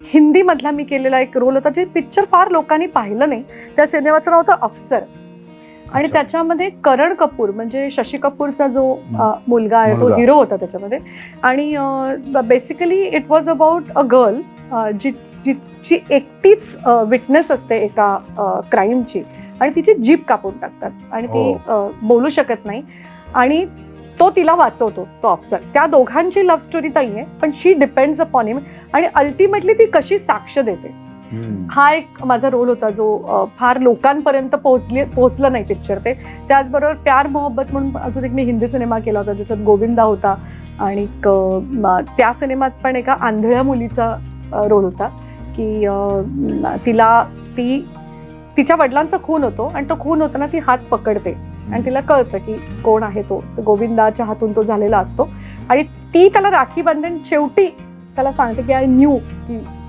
हिंदी मधला मी केलेला एक रोल होता जे पिक्चर फार लोकांनी पाहिलं नाही. त्या सिनेमाचं नाव होतं अफसर. आणि. त्याच्यामध्ये करण कपूर म्हणजे शशी कपूरचा जो मुलगा आहे तो. हिरो होता त्याच्यामध्ये. आणि basically it was about a girl जी जिची एकटीच विटनेस असते एका क्राईमची आणि तिची जीप कापून टाकतात. आणि ती अ, बोलू शकत नाही. आणि तो तिला वाचवतो तो अफसर. त्या दोघांची लव्ह स्टोरी ताई आहे पण शी डिपेंड्स अपॉन हिम आणि अल्टिमेटली ती कशी साक्ष देते. हा एक माझा रोल होता जो फार लोकांपर्यंत पोहोचले पोहोचला नाही पिक्चर ते. त्याचबरोबर प्यार मोहब्बत म्हणून अजून एक मी हिंदी सिनेमा केला होता ज्याच्यात गोविंदा होता आणि त्या सिनेमात पण एका आंधळ्या मुलीचा रोल होता की तिला ती तिच्या वडिलांचा खून होतो आणि तो खून होताना ती हात पकडते. आणि तिला कळतं की कोण आहे तो. गोविंदाच्या हातून तो झालेला असतो. आणि ती त्याला राखी बांधून शेवटी त्याला सांगते की आय न्यू की